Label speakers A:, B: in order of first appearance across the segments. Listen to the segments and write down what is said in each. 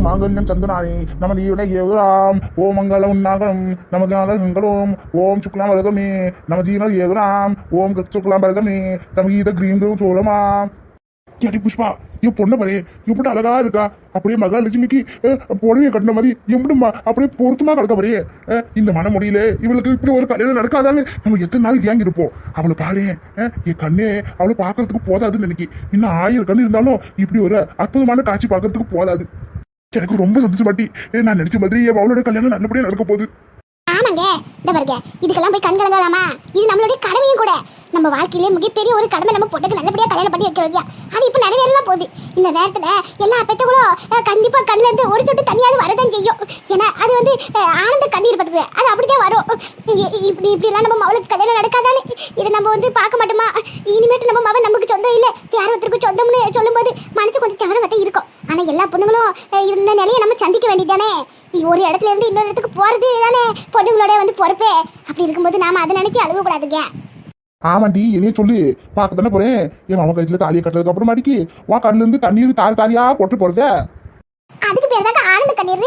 A: மாங்கல்யம் சந்தனாரி நமது நீவனை ஏதுராம். ஓம் மங்களம் உன்னாகரம் அழகங்களும் ஓம் சுக்லாம் வலகமே நம ஜீவன ஏதுராம். ஓம் சுக்லாம் வலகமே தமகீத கிரீம் சோழமா. கேட்டி புஷ்பா என் பொண்ணை பாரு எப்படி அழகா இருக்கா? அப்படியே மகாலட்சுமிக்கு அஹ், புடவையை கட்டின மாதிரி எப்படி அப்படியே பொருத்தமா கிடக்க பாரு இந்த மன முடியல இவளுக்கு இப்படி ஒரு கல்யாணம் நடக்காதாங்க நம்ம எத்தனை நாள் ஏங்கி இருப்போம். அவளை பாரு என் கண்ணே அவளை பார்க்கறதுக்கு போதாதுன்னு நினைக்கி. இன்னும் ஆயிரம் கண்ணு இருந்தாலும் இப்படி ஒரு அற்புதமான காட்சி பார்க்கறதுக்கு போதாது. எனக்கு ரொம்ப சந்தோஷம் பாட்டி. நான் நினைச்ச மாதிரி என் அவளோட கல்யாணம் நல்லபடியா நடக்க போகுது.
B: ஆமாங்க. இந்த பாருங்க இதுக்கெல்லாம் போய் கண் கலங்காதாமா? இது நம்மளுடைய கடமையும் கூட. நம்ம வாழ்க்கையிலே மிகப்பெரிய ஒரு கடமை நம்ம பொண்ணுக்கு நல்லபடியா கல்யாணம் பண்ணி வைக்கிறோம் அது இப்ப நிறைவேறலாம் போகுது. இந்த நேரத்துல எல்லா பெத்தவங்களும் கண்டிப்பா கண்ணுல இருந்து ஒரு சொட்டு தனியாவது வரதான் செய்யும். ஏன்னா அது வந்து ஆனந்த கண்ணீர் பார்த்துக்க அது அப்படிதான் வரும். இப்படி இப்படி எல்லாம் நம்ம மவளுக்கு கல்யாணம் நடக்காதானே? இதை நம்ம வந்து பார்க்க மாட்டோமா? இனிமேட்டு நம்ம மவன் நமக்கு சொந்தம் இல்லை. யார் ஒருத்தருக்கு சொந்தம்னு சொல்லும்போது மனசு கொஞ்சம் சங்கடமாக இருக்கும். ஆனா எல்லா பொண்ணுங்களும் இந்த நிலையை நம்ம சந்திக்க வேண்டியதானே ஒரு இடத்துல இருந்து இன்னொரு இடத்துக்கு போறது தானே பொண்ணுங்களோட வந்து பொறுப்பே? அப்படி இருக்கும்போது நாம அதை நினைச்சு அழுக கூடாதுங்க
A: ஆமாண்டி என்னைய சொல்லு. பார்க்க தானே போறேன். என் மாமா கைத்துல தாலியை கட்டுறதுக்கு அப்புறமாட்டிக்கு உன் கண்ணுல இருந்து தண்ணீர் தாரி தாரியா கொட்டு போறதே?
B: அதுக்கு பேர் தாங்க ஆனந்த கண்ணீர்.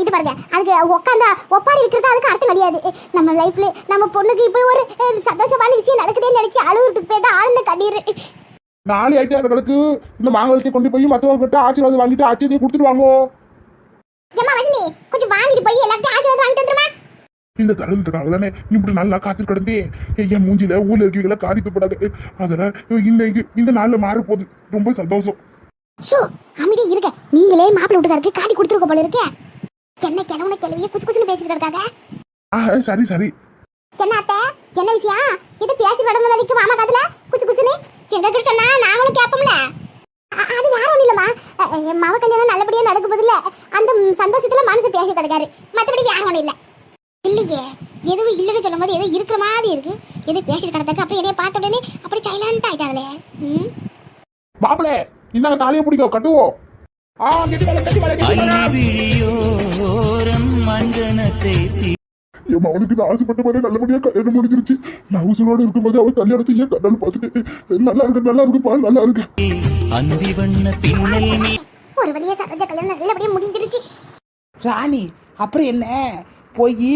B: இது பாருங்க. அதுக்கு உட்காந்தா ஒப்பாரி விற்கிறது அதுக்கு அர்த்தம் கிடையாது. நம்ம லைஃப்ல நம்ம பொண்ணுக்கு இப்படி ஒரு சந்தோஷமான விஷயம் நடக்குதுன்னு நினைச்சு அழுகுறதுக்கு பேர் தான் ஆனந்த கண்ணீர்.
A: நாலு ஆயிட்டு அவர்களுக்கு இந்த மாங்கலத்தை கொண்டு போய் மற்றவங்ககிட்ட ஆசீர்வாதம் வாங்கிட்டு ஆச்சரியை கொடுத்துட்டு வாங்கோ.
B: வசந்தி கொஞ்சம் வாங்கிட்டு போய் எல்லாத்தையும் ஆசீர்வாதம் வாங்கிட்டு வந்துருமா?
A: இந்த தருணத்துக்காக தானே இப்படி நல்லா காத்து கிடந்தே. என் மூஞ்சில ஊர்ல இருக்கீங்களா? காரிக்கப்படாது அதெல்லாம் இந்த இது- இந்த நாள்ல மாற போகுது ரொம்ப சந்தோஷம்.
B: ஷோ அமைதி இருக்க நீங்களே மாப்பிள்ளை வீட்டுக்காருக்கு காட்டி கொடுத்துருக்க போல இருக்கே. என்ன கிழவன கிழவிய குச்சு குச்சுன்னு பேசிட்டு இருக்காங்க?
A: ஆ சரி சரி.
B: என்ன அத்தை? என்ன விஷயம்? இது பேசி கடந்த வரைக்கும் மாமா காதுல? குச்சு குச்சுன்னு எங்க கிட்ட சொன்னா நாங்களும் கேட்போம்ல அது வேற ஒண்ணும் இல்லம்மா. என் மவ கல்யாணம் நல்லபடியா நடக்கும் போதுல அந்த சந்தோஷத்துல மனசு பேசி கிடக்காரு. மத்தபடி வேற ஒண்ணும் இல்ல. இல்லையே எதுவும் இல்லைன்னு சொல்லும் போது ஏதோ இருக்கிற மாதிரி இருக்கு. எது பேசிட்டு கிடந்தாக்க அப்புறம் என்னைய பார்த்த உடனே அப்படி சைலண்ட் ஆயிட்டாங்களே ம்?
A: மாப்பிளே இந்தாங்க தாலியை பிடிக்கும் கட்டுவோம். ஆ கெட்டி கெட்டி என் மவனுக்கு நான் ஆசைப்பட்ட மாதிரி நல்லபடியா கல்யாணம் முடிஞ்சிருச்சு. நான் உசுரோடு இருக்கும்போது அவன் கல்யாணத்தை ஏன் கல்யாணம் பார்த்துட்டு நல்லா இருக்கு நல்லா இருக்குப்பா நல்லா இருக்கு.
C: அந்தி வண்ண பின்னல் மீ
B: ஒரு வழியா சரோஜா கல்யாணம் நல்லபடியா முடிஞ்சிருச்சு.
D: ராணி அப்புறம் என்ன? போய்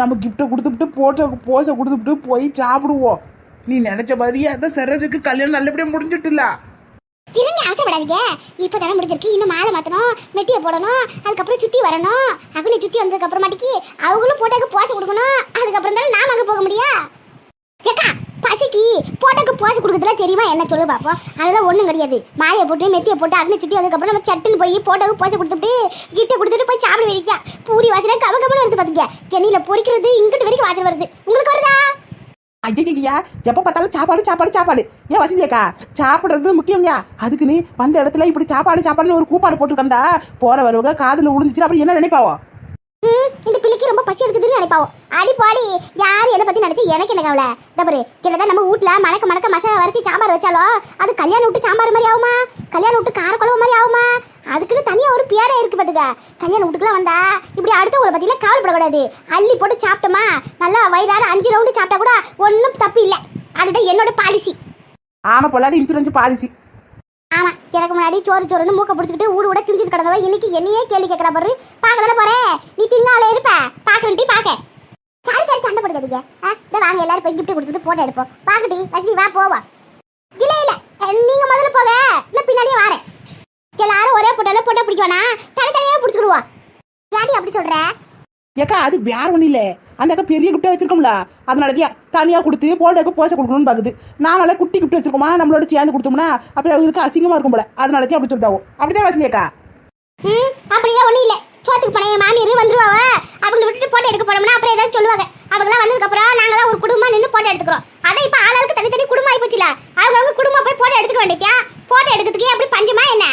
D: நம்ம கிஃப்ட்டை கொடுத்துட்டு போட்டோ போஸை கொடுத்துட்டு போய் சாப்பிடுவோம். நீ நினைச்ச மாதிரியே அந்த சரோஜுக்கு கல்யாணம் நல்லபடியா முடிஞ்சிட்டுல.
B: திரும்பி அவசரப்படாதீங்க. இப்போ தானே முடிஞ்சிருக்கு. இன்னும் மாலை மாற்றணும் மெட்டியை போடணும் அதுக்கப்புறம் சுற்றி வரணும். அக்னி சுற்றி வந்ததுக்கப்புறமாட்டிக்கு அவங்களும் போட்டோக்கு போசை கொடுக்கணும். அதுக்கப்புறம் தானே நாம் அங்கே போக முடியும் ஏக்கா பசிக்கு. போட்டோக்கு போசை கொடுக்குறதுல தெரியுமா? என்ன சொல்லு பார்ப்போம் அதெல்லாம் ஒன்றும் கிடையாது. மாலையை போட்டு மெத்தியை போட்டு அக்னி சுற்றி வந்ததுக்கப்புறம் நம்ம சட்டுன்னு போய் போட்டோக்கு போசை கொடுத்துட்டு கிட்ட கொடுத்துட்டு போய் சாப்பிட வேடிக்கா பூரி வாசனை கவ கவனம் வருது பார்த்துக்க சென்னையில் பொரிக்கிறது இங்கிட்டு வரைக்கும் வாசல் வருது. உங்களுக்கு வருதா?
D: ஐயா எப்போ பார்த்தாலும் சாப்பாடு சாப்பாடு சாப்பாடு. ஏன் வசதியாக்கா சாப்பிடுறது முக்கியம்யா? அதுக்கு நீ வந்த இடத்துல இப்படி சாப்பாடு சாப்பாடுன்னு ஒரு கூப்பாடு போட்டுக்கண்டா போற வருவங்க காதில் விழுந்துச்சு அப்புறம் என்ன நினைப்பாவோ?
B: இந்த பிள்ளைக்கு ரொம்ப பசி எடுக்குதுன்னு நினைப்பாவோ? அடி பாடி யார் என்ன பத்தி நினைச்சு எனக்கு என்ன கவலை? தபரு கிட்டதான் நம்ம வீட்ல மணக்க மணக்க மசாலா வரைச்சி சாம்பார் வச்சாலோ அது கல்யாணம் விட்டு சாம்பார் மாதிரி ஆகுமா? கல்யாணம் விட்டு காரக்குழம்பு மாதிரி ஆகுமா? அதுக்குன்னு தனியா ஒரு பேரே இருக்கு பாத்துக்க. கல்யாணம் வீட்டுக்குலாம் வந்தா இப்படி அடுத்தவங்களை பத்திலாம் கவலைப்படக்கூடாது. அள்ளி போட்டு சாப்பிட்டோமா நல்லா வயிறார அஞ்சு ரவுண்டு சாப்பிட்டா கூட ஒன்றும் தப்பு இல்லை. அதுதான் என்னோட பாலிசி
D: ஆமா பொல்லாத இன்சூரன்ஸ் பாலிசி
B: எனக்கு முன்னாடி சோறு சோறுன்னு மூக்க பிடிச்சிக்கிட்டு ஊடு விட திஞ்சிட்டு கிடந்தவ இன்னைக்கு என்னையே கேள்வி கேட்கற பாரு. பார்க்க தானே போறேன் நீ திங்கால இருப்ப. பாக்குறேன்டி பாக்க சரி சரி சண்டை போடுக்காதீங்க ஆ இந்த வாங்க எல்லாரும் போய் கிஃப்ட் கொடுத்துட்டு போட்டோ எடுப்போம். பாக்கட்டி வசதி வா போவா. இல்ல இல்ல. நீங்க முதல்ல போக நான் பின்னாடியே வரேன். எல்லாரும் ஒரே போட்டோல போட்டோ பிடிக்கணும் தனித்தனியாக பிடிச்சிக்கிடுவோம். ஏடி அப்படி சொல்ற?
D: ஏக்கா அது வேற ஒன்றும் இல்லை. அந்த அக்கா பெரிய கிஃப்ட்டை வச்சிருக்கோம்ல. அதனாலதியா தனியாக கொடுத்து போல்டாக்கு போசை கொடுக்கணும்னு பார்க்குது நானால குட்டி கிஃப்ட் வச்சிருக்கோமா நம்மளோட சேர்ந்து கொடுத்தோம்னா அப்படி அவங்களுக்கு அசிங்கமா இருக்கும் போல. அதனாலதான் அப்படி சொல்லிட்டாவோ. அப்படிதான் வசதியாக்கா
B: ம் அப்படியே ஒன்றும் இல்ல. சோத்துக்கு போன என் மாமியார் வந்துருவாவ. அவங்களை விட்டுட்டு போட்டோ எடுக்க போனோம்னா அப்புறம் ஏதாவது சொல்லுவாங்க. அவங்களாம் வந்ததுக்கு அப்புறம் நாங்களாம் ஒரு குடும்பம் நின்று போட்டோ எடுத்துக்கிறோம். அதான் இப்ப ஆளாளுக்கு தனித்தனி குடும்பம் ஆகி போச்சுல. அவங்க அவங்க குடும்பம் போய் போட்டோ எடுத்துக்க வேண்டியா போட்டோ எடுக்கிறதுக்கு அப்படி பஞ்சமா என்ன?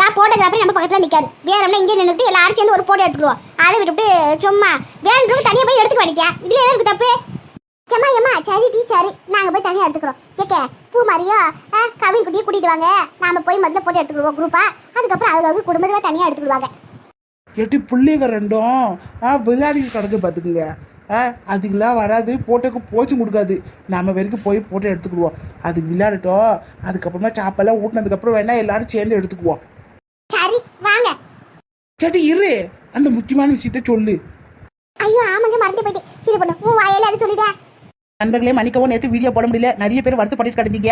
B: நான் போட்டோகிராஃபர் நம்ம பக்கத்துல நிக்காரு. வேறம்னா இங்கே நின்றுட்டு எல்லாரும் சேர்ந்து ஒரு போட்டோ எடுத்துக்குவோம் அதை விட்டுட்டு சும்மா வேணும் தனியாக போய் எடுத்துக்க வேண்டியா இதுல என்ன இருக்கு தப்பு? ஏம்மா ஏம்மா சரி டீ சரி. நாங்கள் போய் தனியாக எடுத்துக்கிறோம். கேட்க பூ மாதிரியா கவின் குட்டியை கூட்டிட்டு வாங்க. நாம போய் முதல்ல போட்டோ எடுத்துக்கிடுவோம் குரூப்பா அதுக்கப்புறம் அவங்க குடும்பத்தில் தனியாக எடுத்துக்கிடுவாங்க.
D: எட்டு பிள்ளைங்க ரெண்டும் ஆ விளையாடி கிடக்கு பார்த்துக்குங்க. ஆ அதுக்கெல்லாம் வராது போட்டோக்கு போச்சும் கொடுக்காது. நம்ம வரைக்கும் போய் போட்டோ எடுத்துக்கிடுவோம். அது விளையாடட்டும். அதுக்கப்புறமா சாப்பெல்லாம் ஊட்டினதுக்கப்புறம் வேணா எல்லாரும் சேர்ந்து எடுத்துக்குவோம். கேட்டு இரு. அந்த முக்கியமான விஷயத்த சொல்லு.
B: ஐயோ ஆமாங்க மறந்து போயிட்டேன். சரி பொண்ணு உன் வாயில அது சொல்லிட்டேன்.
D: நண்பர்களே மன்னிக்கவும் நேற்று வீடியோ போட முடியல. நிறைய பேர் வருத்தப்பட்டு கிடந்தீங்க.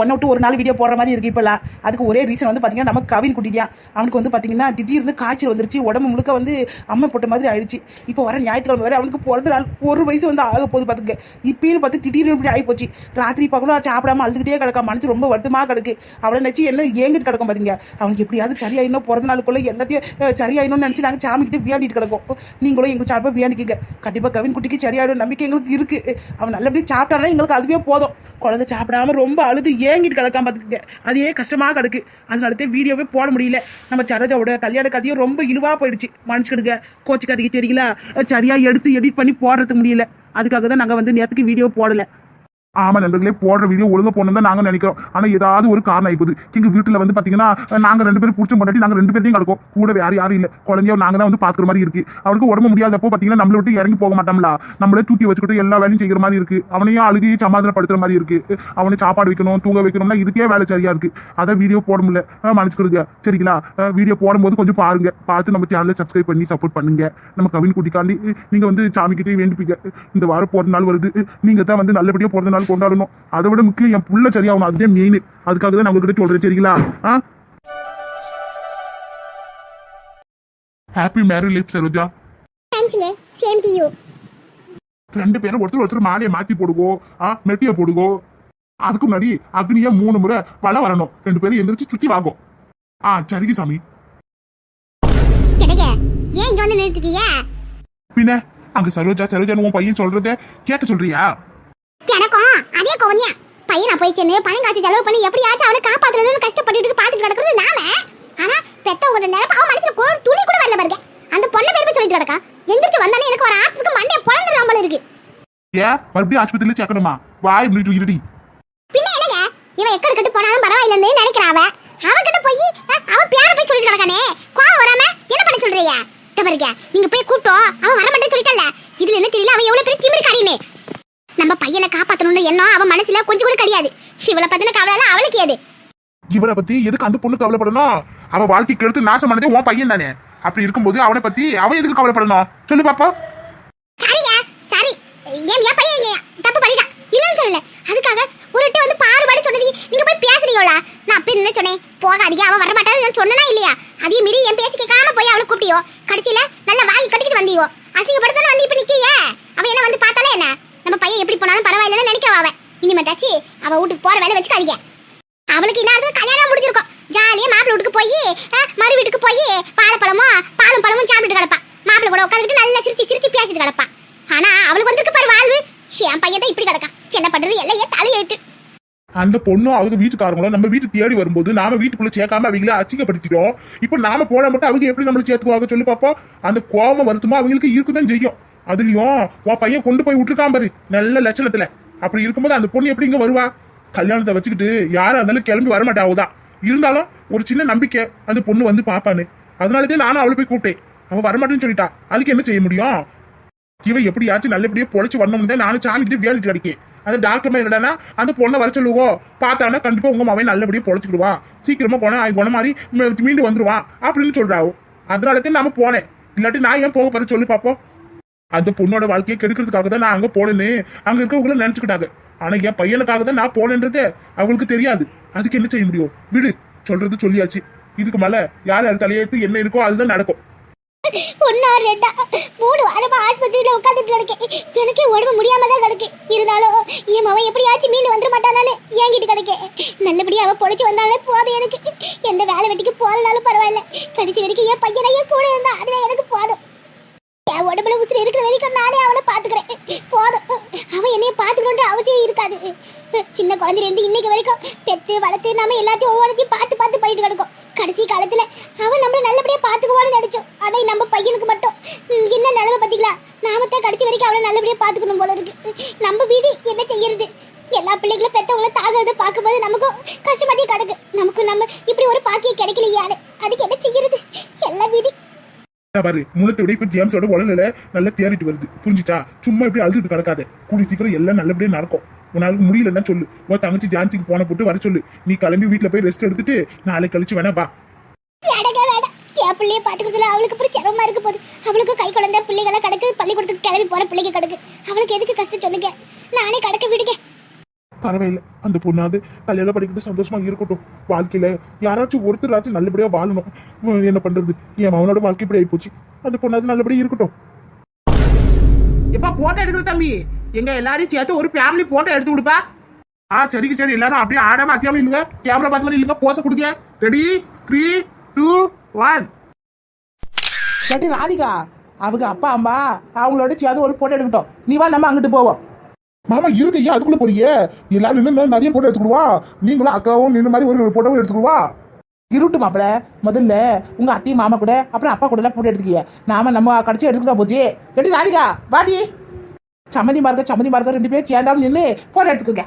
D: ஒன் விட்டு ஒரு நாள் வீடியோ போடுற மாதிரி இருக்கு இப்போலாம் அதுக்கு ஒரே ரீசன் வந்து பார்த்தீங்கன்னா நம்ம கவின் குட்டிதான் அவனுக்கு வந்து பார்த்தீங்கன்னா திடீர்னு காய்ச்சல் வந்துருச்சு. உடம்பு முழுக்க வந்து அம்மை போட்ட மாதிரி ஆயிடுச்சு. இப்போ வர ஞாயிற்றுக்கிழமை வரை அவனுக்கு பிறந்த நாள். ஒரு வயசு வந்து ஆக போகுது பார்த்துக்க இப்பயும் பார்த்து திடீர்னு இப்படி ஆகிப்போச்சு ராத்திரி பார்க்கணும் சாப்பிடாம அழுதுகிட்டே கிடக்கா. மனசு ரொம்ப வருத்தமாக கிடக்கு. அவளை நினச்சி என்ன ஏங்கிட்டு கிடக்கும் பார்த்தீங்க அவனுக்கு எப்படியாவது சரியாயிடணும். பிறந்த நாளுக்குள்ளே எல்லாத்தையும் சரியாயிடணும்னு நினச்சி நாங்கள் சாமி வியாண்டிட்டு கிடக்கும். நீங்களும் எங்கள் சார்பாக வியாண்டிக்கிங்க. கண்டிப்பாக கவின் குட்டிக்கு சரியாயிடும் நம்பிக்கை எங்களுக்கு இருக்குது அவன் அப்படியே சாப்பிட்டானா எங்களுக்கு அதுவே போதும். குழந்தை சாப்பிடாம ரொம்ப அழுது ஏங்கிட்டு கிடக்காம பார்த்துக்கிங்க. அதே கஷ்டமாக கிடக்கு. அதனால வீடியோவே போட முடியல. நம்ம சரோஜாவோட கல்யாண கதையும் ரொம்ப இழுவாக போயிடுச்சு. மன்னிச்சுக்கிடுங்க. கோச்சு கதைக்கு தெரியல சரியாக எடுத்து எடிட் பண்ணி போடுறதுக்கு முடியல. அதுக்காக தான் நாங்கள் வந்து நேற்றுக்கு வீடியோ போடலை.
A: ஆமா நண்பர்களே போடுற வீடியோ ஒழுங்கா போடணும் தான் நாங்க நினைக்கிறோம். ஆனா ஏதாவது ஒரு காரணம் ஆயிப்போது எங்க வீட்டுல வந்து பாத்தீங்கன்னா நாங்க ரெண்டு பேரும் பிடிச்ச பண்ணி நாங்க ரெண்டு பேரையும் கிடக்கும் கூட வேற யாரும் இல்ல. குழந்தைய நாங்க தான் வந்து பாக்குற மாதிரி இருக்கு. அவனுக்கு உடம்பு முடியாதப்போ பாத்தீங்கன்னா நம்மள விட்டு இறங்கி போக மாட்டோம்ல. நம்மளே தூக்கி வச்சுக்கிட்டு எல்லா வேலையும் செய்யற மாதிரி இருக்கு. அவனையும் அழுகையை சமாதானப்படுத்துற மாதிரி இருக்கு. அவனை சாப்பாடு வைக்கணும் தூங்க வைக்கணும்னா இதுக்கே வேலை சரியா இருக்கு. அதை வீடியோ போட முடியல. அஹ் மன்னிச்சுக்கிடுங்க. சரிங்களா? வீடியோ போடும்போது கொஞ்சம் பாருங்க. பார்த்து நம்ம சேனலை சப்ஸ்கிரைப் பண்ணி சப்போர்ட் பண்ணுங்க. நம்ம கவின் குட்டிக்காண்டி நீங்க வந்து சாமி கிட்டே வேண்டிப்பீங்க. இந்த வாரம் போற நாள் வருது. நீங்க தான் வந்து நல்லபடியா பிறந்த நாள் கொண்டாடணும். அதை விட முக்கியம் என் புள்ள சரியாகணும். அதுதான் மெயின் அதுக்காக தான் நான் உங்ககிட்ட சொல்றேன் சரிங்களா? ஆ? Happy married life Saroja.
B: தேங்க்ஸ்ங்க சேம் டு யூ
A: ரெண்டு பேரும் ஒருத்தர் ஒருத்தர் மாலையை மாத்தி போடுகோ ஆ மெட்டிய போடுகோ அதுக்கு முன்னாடி அக்னியா மூணு முறை வள வரணும். ரெண்டு பேரும் எந்திரிச்சு சுத்தி வாங்கும் ஆ சரிங்க சாமி.
B: கிடைக்க. ஏன் இங்க வந்து நின்றுட்டீங்க
A: பின்ன அங்க சரோஜா சரோஜான்னு உன் பையன் சொல்றத கேட்க சொல்றியா?
B: எனக்கும் அதே கோவனியா பையனா போய் சென்னு பணம் காய்ச்சி செலவு பண்ணி எப்படியாச்சும் அவனை காப்பாத்தணும்னு கஷ்டப்பட்டுட்டு பாத்துட்டு கிடக்குறது நாம. ஆனா பெத்தவங்க நினைப்பு அவன் மனசுல ஒரு துளி கூட வரல பாருங்க. அந்த பொண்ணை பேர் சொல்லிட்டு கிடக்கா. எந்திரிச்சு வந்தானே எனக்கு ஒரு ஆசத்துக்கு மண்டைய பொழந்துடலாம் போல இருக்கு.
A: ஏன் மறுபடியும் ஆஸ்பத்திரியில சேர்க்கணுமா? வாய் முடிட்டு இருடி.
B: பின்ன என்னங்க? இவன் எக்கடு கட்டு போனாலும் பரவாயில்லன்னு நினைக்கிறா அவ அவகிட்ட போய் அஹ், அவ பேர போய் சொல்லிட்டு கிடக்கானே. கோவம் வராம என்ன பண்ண சொல்றீங்க பாருங்க நீங்க போய் கூப்பிட்டோம் அவன் வர மாட்டேன்னு சொல்லிட்டல இதுல என்ன தெரியல அவன் எவ்வளவு பெரிய திமிரு நம்ம பையனை காப்பாத்தணும்னு எண்ணம் அவன் மனசுல கொஞ்சம் கூட கிடையாது. இவளை பத்தின கவலை அவளுக்கு ஏது
A: இவளை பத்தி எதுக்கு அந்த பொண்ணு கவலைப்படணும்? அவ வாழ்க்கைக்கு எடுத்து நாசம் பண்ணதே உன் பையன் தானே. அப்படி இருக்கும்போது அவனை பத்தி அவன் எதுக்கு கவலைப்படணும்? சொல்லு பாப்பா.
B: சரிங்க சரி. ஏன் என் பையன் தப்பு பண்ணிட்டான் இல்லைன்னு சொல்லல. அதுக்காக ஒரு வந்து பாறுபாடு சொன்னது நீங்க போய் பேசுறீங்களா? நான் அப்ப என்ன சொன்னேன். போகாதீங்க அவன் வர மாட்டான்னு நான் சொன்னனா இல்லையா? அதே மீறி என் பேச்சு கேட்காம போய் அவளை கூப்பிட்டியோ? கடைசியில நல்ல வாங்கி கட்டிக்கிட்டு வந்தியோ? அசிங்கப்படுத்தானே வந்து இப்ப நிக்கிய? அவன் என்ன வந்து பார்த்தாலே என்ன? நம்ம பையன் எப்படி போனாலும் பரவாயில்லைன்னு நினைக்கிறவா அவன். இனிமேட்டாச்சு அவ வீட்டுக்கு போற வேலை வச்சுக்காதீங்க. அவளுக்கு இன்னும் கல்யாணம் முடிஞ்சிருக்கும். ஜாலியா மாப்பிள்ளை வீட்டுக்கு போய் மறு வீட்டுக்கு போய் வாழைப்பழமும் பாலும் பழமும் சாப்பிட்டுட்டு கிடப்பா மாப்பிள்ளை கூட உட்காந்துட்டு நல்லா சிரிச்சு சிரிச்சு பேசிட்டு கிடப்பா ஆனா அவளுக்கு வந்திருக்கு பாரு வாழ்வு. என் பையன் தான் இப்படி கிடக்கான். என்ன பண்றது? எல்லையே தலையெழுத்து
A: அந்த பொண்ணும் அவங்க வீட்டுக்காரங்களும் நம்ம வீட்டு தேடி வரும்போது நாம வீட்டுக்குள்ள சேர்க்காம அவங்கள அசிங்கப்படுத்திட்டோம். இப்போ நாம போனா மட்டும் அவங்க எப்படி நம்மள சேர்த்துக்குவாங்க சொல்லி பாப்போம். அந்த கோபம் வருத்தமா அவங்களுக்கு இருக்குதான் செய்யும். அதுலயும் உன் பையன் கொண்டு போய் விட்டுருக்கான் பாரு. நல்ல லட்சணத்துல. அப்படி இருக்கும்போது அந்த பொண்ணு எப்படி இங்க வருவா? கல்யாணத்தை வச்சுக்கிட்டு யாரா இருந்தாலும் கிளம்பி வரமாட்டாவுதான் இருந்தாலும் ஒரு சின்ன நம்பிக்கை அந்த பொண்ணு வந்து பாப்பான்னு அதனாலதான் நானும் அவளை போய் கூப்பிட்டேன். அவன் வரமாட்டேன்னு சொல்லிட்டா. அதுக்கு என்ன செய்ய முடியும்? இவ எப்படியாச்சும் நல்லபடியா பொழைச்சு வரணும்னு தான் நானும் சாமிக்கிட்டு வேலைக்கு கிடைக்கேன். அந்த டாக்டர் என்னடா அந்த பொண்ணை வர சொல்லுவோம் பார்த்தானா கண்டிப்பா உங்க மாவே நல்லபடியா பொழைச்சுக்கிடுவா. சீக்கிரமா குணம் ஆகி குணம் மாதிரி மீண்டு வந்துருவான் அப்படின்னு சொல்றாவோ அதனால தான் நாம போனேன். இல்லாட்டி நான் ஏன் போக போறேன் சொல்லி பாப்போம். அந்த பொண்ணோட வாழ்க்கையை கெடுக்கிறதுக்காக தான் நான் அங்க போனேன்னு அங்க இருக்கவங்கள நினைச்சுக்கிட்டாங்க. ஆனா என் பையனுக்காக தான் நான் போனேன்றது அவங்களுக்கு தெரியாது. அதுக்கு என்ன செய்ய முடியும்? விடு. சொல்றது சொல்லியாச்சு. இதுக்கு மேல யார் யார் தலையெழுத்து என்ன இருக்கோ அதுதான் நடக்கும்.
B: ஒன்னா ரெண்டா மூணு வாரமா ஆஸ்பத்திரியில உட்காந்துட்டு கிடக்கேன். எனக்கே உடம்பு முடியாம தான் கிடக்கு. இருந்தாலும் என் மவன் எப்படியாச்சும் மீன் வந்துட மாட்டானான்னு ஏங்கிட்டு கிடக்கேன். நல்லபடியா அவன் பொழைச்சு வந்தாலே போதும் எனக்கு. எந்த வேலை வெட்டிக்கு போகலனாலும் பரவாயில்ல. கடைசி வரைக்கும் என் பையனையே கூட இருந்தா அதுவே எனக்கு போதும். என் உடம்புல உசுறு இருக்கிற வரைக்கும் நானே அவனை பாத்துக்கிறேன் போதும். அவன் என்னைய பார்த்துக்கணுன்ற அவசியம் இருக்காது. சின்ன குழந்தைல இருந்து இன்னைக்கு வரைக்கும் பெத்து வளர்த்து நாம எல்லாத்தையும் ஒவ்வொருத்தையும் பார்த்து பார்த்து பண்ணிட்டு கிடக்கும். கடைசி காலத்துல அவன் நம்மள நல்லபடியா பாத்துக்குவான்னு நினைச்சோம். ஆனா நம்ம பையனுக்கு மட்டும் என்ன நிலவை பாத்தீங்களா? நாமத்தான் கடைசி வரைக்கும் அவளை நல்லபடியா பாத்துக்கணும் போல இருக்கு. நம்ம வீதி என்ன செய்யறது? எல்லா பிள்ளைகளும் பெத்தவங்கள தாகிறத பார்க்கும்போது நமக்கும் கஷ்டமாதியே கிடக்கு. நமக்கு நம்ம இப்படி ஒரு பாக்கியம் கிடைக்கலையான்னு அதுக்கு என்ன செய்யறது எல்லா வீதி
A: இந்தா பாரு முன்னத்தை விட இப்ப ஜேம்ஸோட உடல்நில நல்லா தேறிட்டு வருது. புரிஞ்சுச்சா? சும்மா இப்படி அழுதுட்டு கிடக்காத. கூடி சீக்கிரம் எல்லாம் நல்லபடியா நடக்கும். உன்னால முடியலன்னா சொல்லு. உன் தங்கச்சி ஜான்சிக்கு போன போட்டு வர சொல்லு. நீ கிளம்பி வீட்டுல போய் ரெஸ்ட் எடுத்துட்டு நாளை கழிச்சு வேணா வா.
B: என் பிள்ளைய பாத்துக்கிறதுல அவளுக்கு அப்புறம் சிரமமா இருக்க போகுது. அவளுக்கு கை குழந்தை பிள்ளைகளை கிடக்கு. பள்ளிக்கூடத்துக்கு கிளம்பி போற பிள்ளைங்க கிடக்கு. அவளுக்கு எதுக்கு கஷ்டம் சொல்லுங்க? நானே கிடக்க விடுங்க.
A: பரவாயில்ல அந்த பொண்ணாவது கல்யாணம் பண்ணிக்கிட்டு சந்தோஷமா இருக்கட்டும். வாழ்க்கையில யாராச்சும் ஒருத்தராச்சும் நல்லபடியா வாழணும். என்ன பண்றது? என் அவனோட வாழ்க்கை இப்படி ஆயிப்போச்சு. அந்த பொண்ணாவது நல்லபடியா இருக்கட்டும்.
D: எப்பா போட்டோ எடுக்கிற தம்பி? எங்க எல்லாரையும் சேர்த்து ஒரு ஃபேமிலி போட்டோ எடுத்து கொடுப்பா.
A: ஆ சரிங்க சரி. எல்லாரும் அப்படியே ஆடாம அசையாம இல்லைங்க கேமரா பார்த்து இல்லைங்க போச கொடுங்க. ரெடி த்ரீ டூ ஒன்
D: கேட்டு ராதிகா அவங்க அப்பா அம்மா அவங்களோட சேர்ந்து ஒரு போட்டோ எடுக்கட்டும். நீ வா நம்ம அங்கிட்டு போவோம்.
A: மாமா இருக்கு ஏன் அதுக்குள்ள போறீங்க? எல்லாரும் நின்று நிறைய போட்டோ எடுத்துக்கிடுவா. நீங்களும் அக்காவும் நின்று மாதிரி ஒரு போட்டோவும் எடுத்துக்கிடுவா.
D: இருட்டு மாப்பிள முதல்ல உங்க அத்தையும் மாமா கூட அப்புறம் அப்பா கூட எல்லாம் போட்டோ எடுத்துக்கிய நாம நம்ம கடைசி எடுத்துக்கிட்டா போச்சு. கேட்டு ராதிகா வாடி. சம்மதி மார்க்க சம்மதி மார்க்க ரெண்டு பேரும் சேர்ந்தாலும் நின்று போட்டோ எடுத்துக்கோங்க.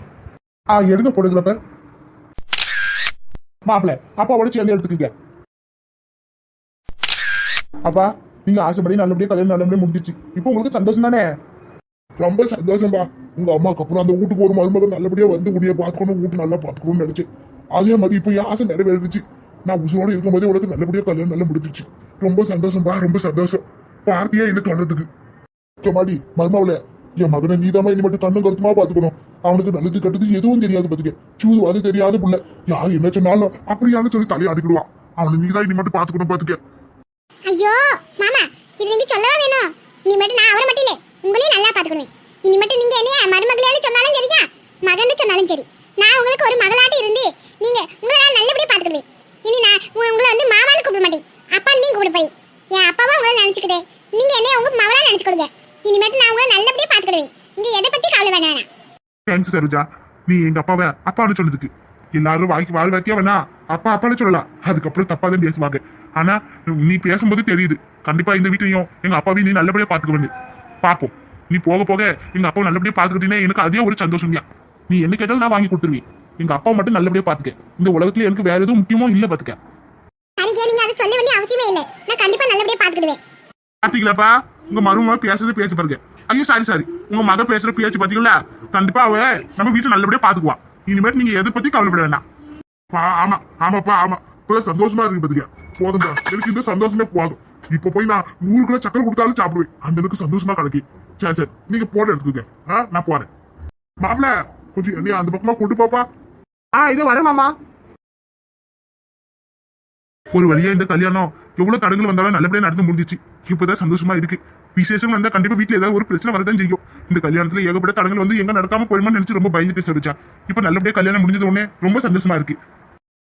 A: ஆ எடுங்க போடுங்களப்ப மாப்பிள அப்பாவோட சேர்ந்து எடுத்துக்கங்க. அப்பா நீங்க ஆசைப்படி நல்லபடியா கல்யாணம் நல்லபடியா முடிஞ்சிச்சு இப்போ உங்களுக்கு சந்தோஷம் தானே? ரொம்ப சந்தோஷம்பா. உங்க அம்மாக்கு அப்புறம் அந்த வீட்டுக்கு ஒரு மருமகன் நல்லபடியா வந்து உடைய பாத்துக்கணும் வீட்டு நல்லா பாத்துக்கணும்னு நினைச்சேன். அதே மாதிரி இப்போ என் ஆசை நிறைவேறிடுச்சு. நான் உசுரோட இருக்கும்போதே உனக்கு நல்லபடியா கல்யாணம் நல்லா முடிஞ்சிச்சு ரொம்ப சந்தோஷம் பா ரொம்ப சந்தோஷம். பார்த்தியா எனக்கு கண்ணதுக்கு மாடி மருமாவில என் மகனை நீதாம்மா இனி மட்டும் கண்ணும் கருத்துமா பாத்துக்கணும் அவனுக்கு நல்லது கெட்டது எதுவும் தெரியாது பாத்துக்க. சூது அது தெரியாத புள்ள. யார் என்ன சொன்னாலும் அப்படியான்னு சொல்லி தலையாடிக்கிடுவான் அவனை நீதான் இனி மட்டும் பாத்துக்கணும் பாத்துக்க.
B: ஐயோ மாமா இது நீங்க சொல்லவா வேணும்? நீ மட்டும் நான் அவரை மட்டும் இல்ல உங்களையும் நல்லா பாத்துக்கணும் இனி மட்டும் நீங்க என்னைய மருமகளேன்னு சொன்னாலும் சரிங்க மகன்னு சொன்னாலும் சரி. நான் உங்களுக்கு ஒரு மகளாட்டி இருந்து நீங்க உங்களை நான் நல்லபடியா பாத்துக்கிடுவேன் இனி நான் உங்களை வந்து மாமான்னு கூப்பிட மாட்டேன். அப்பா நீங்க கூப்பிடுப்பேன் என் அப்பாவா உங்களை நினைச்சுக்கிட்டேன் நீங்க என்னைய உங்க மகளா நினைச்சுக்கிடுங்க இனிமேட்டு நான் உங்களை நல்லபடியா பாத்துக்கிடுவேன். நீங்க எதை பத்தி கவலை வேண்டாம் வேணாம்.
A: தேங்க்ஸ் சரோஜா. நீ எங்க அப்பாவை அப்பான்னு சொன்னதுக்கு. எல்லாரும் வாழ்க்கை வாழ் வாத்தியா வேணா அப்பா அப்பான்னு சொல்லலாம். அதுக்கப்புறம் தப்பா தான் பேசுவாங்க. ஆனா நீ பேசும்போது தெரியுது. கண்டிப்பா இந்த வீட்டையும் எங்க அப்பாவையும் நீ நல்லபடியா பாத்துக்க பாப்போம். நீ போக போக எங்க அப்பாவை நல்லபடியா பாத்துக்கிட்டீங்கன்னா எனக்கு அதே ஒரு சந்தோஷம் நீ என்ன கேட்டாலும் நான் வாங்கி கொடுத்துருவேன். எங்க அப்பா மட்டும் நல்லபடியா பாத்துக்க. இந்த உலகத்துல எனக்கு வேற எதுவும் முக்கியமோ இல்ல பாத்துக்க.
B: சரிங்க நீங்க அதை சொல்ல வேண்டிய அவசியமே இல்லை. நான் கண்டிப்பா நல்லபடியா பாத்துக்கிடுவேன்.
A: பாத்தீங்களாப்பா? உங்க மருமக பேசுறது பேச்சு பாருங்க. ஐயோ சாரி சாரி உங்க மக பேசுற பேச்சு பாத்தீங்களா? கண்டிப்பா அவ நம்ம வீட்டுல நல்லபடியா பாத்துக்குவா. இனிமேட்டு நீங்க எதை பத்தி கவலைப்பட வேண்டாம் ஆமா ஆமாப்பா ஆமா. இப்ப சந்தோஷமா இருக்கு பாத்துக்க. போதுங்க எனக்கு இந்த சந்தோஷமே போதும். இப்ப போய் நான் ஊருக்குள்ள சக்கரை கொடுத்தாலும் சாப்பிடுவேன். அந்த அளவுக்கு சந்தோஷமா கிடைக்கு. சரி சரி. நீங்க போட எடுத்துக்கங்க. ஆ, நான் போறேன். மாப்பிள கொஞ்சம் என்னைய அந்த பக்கமா கொண்டு போப்பா
D: ஆ இதோ வரேன் மாமா.
A: ஒரு வழியா இந்த கல்யாணம் எவ்வளவு தடங்கள் வந்தாலும் நல்லபடியா நடந்து முடிஞ்சிச்சு. இப்பதான் சந்தோஷமா இருக்கு. விசேஷம் வந்தா கண்டிப்பா வீட்டுல ஏதாவது ஒரு பிரச்சனை வரதான் செய்யும். இந்த கல்யாணத்துல ஏகப்பட்ட தடங்கள் வந்து எங்க நடக்காம போயிடுமோன்னு நினைச்சு ரொம்ப பயந்துட்டு சொல்லிச்சா இப்ப நல்லபடியா கல்யாணம் முடிஞ்சது உடனே ரொம்ப சந்தோஷமா இருக்கு.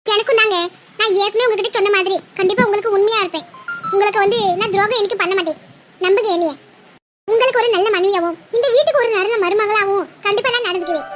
B: எனக்கும் தாங்க. நான் ஏற்கனவே உங்ககிட்ட சொன்ன மாதிரி கண்டிப்பா உங்களுக்கு உண்மையா இருப்பேன். உங்களுக்கு வந்து நான் துரோகம் எனக்கு பண்ண மாட்டேன். நம்புங்க என்னைய. உங்களுக்கு ஒரு நல்ல மனைவியாவும் இந்த வீட்டுக்கு ஒரு நல்ல மருமகளாவும் கண்டிப்பா நான் நடந்துக்குவேன்.